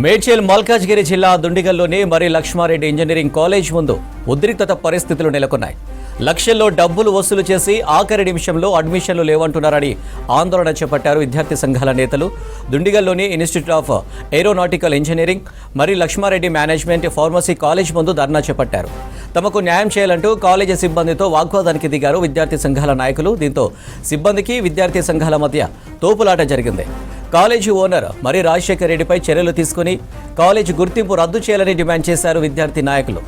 మేడ్చల్ మల్కాజ్గిరి జిల్లా దుండిగల్లోని మరి Lakshma Reddy engineering college ముందు ఉద్రిక్తత పరిస్థితులు నెలకొన్నాయి. లక్షల్లో డబ్బులు వసూలు చేసి ఆఖరి నిమిషంలో అడ్మిషన్లు లేవంటున్నారని ఆందోళన చేపట్టారు విద్యార్థి సంఘాల నేతలు. దుండిగల్లోని institute of aeronautical engineering Marri Lakshmareddy management pharmacy college ముందు ధర్నా చేపట్టారు. తమకు న్యాయం చేయాలంటూ కాలేజీ సిబ్బందితో వాగ్వాదానికి దిగారు విద్యార్థి సంఘాల నాయకులు. దీంతో సిబ్బందికి విద్యార్థి సంఘాల మధ్య తోపులాట జరిగింది. కాలేజీ ఓనర్ మరి రాజశేఖర్ రెడ్డిపై చర్యలు తీసుకుని కాలేజీ గుర్తింపు రద్దు చేయాలని డిమాండ్ చేశారు విద్యార్థి నాయకులు.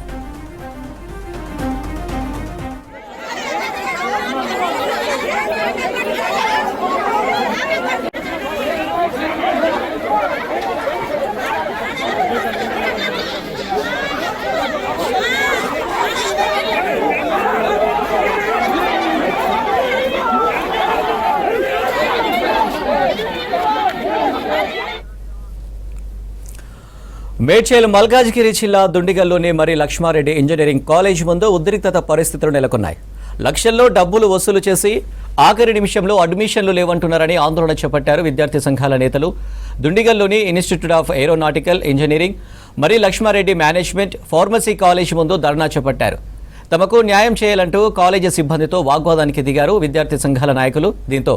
మేడ్చేలు మల్కాజ్గిరి జిల్లా దుండిగల్లోని మరి లక్ష్మారెడ్డి ఇంజనీరింగ్ కాలేజ్ ముందు ఉద్రిక్తత పరిస్థితులు నెలకొన్నాయి. లక్షల్లో డబ్బులు వసూలు చేసి ఆఖరి నిమిషంలో అడ్మిషన్లు లేవంటున్నారని ఆందోళన చేపట్టారు విద్యార్థి సంఘాల నేతలు. దుండిగల్లోని institute of aeronautical engineering Marri Lakshmareddy management pharmacy college ముందు ధర్నా చేపట్టారు. తమకు న్యాయం చేయాలంటూ కాలేజీ సిబ్బందితో వాగ్వాదానికి దిగారు విద్యార్థి సంఘాల నాయకులు. దీంతో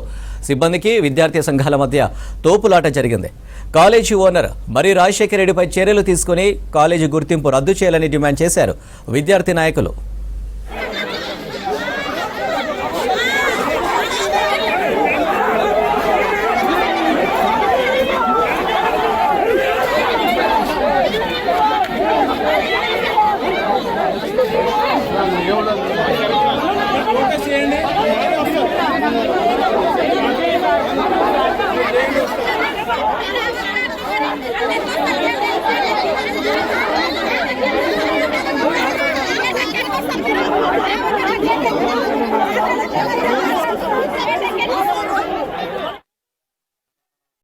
సిబ్బందికి విద్యార్థి సంఘాల మధ్య తోపులాట జరిగింది. కాలేజీ ఓనర్ మరి రాజశేఖర రెడ్డిపై చర్యలు తీసుకుని కాలేజీ గుర్తింపు రద్దు చేయాలని డిమాండ్ చేశారు విద్యార్థి నాయకులు.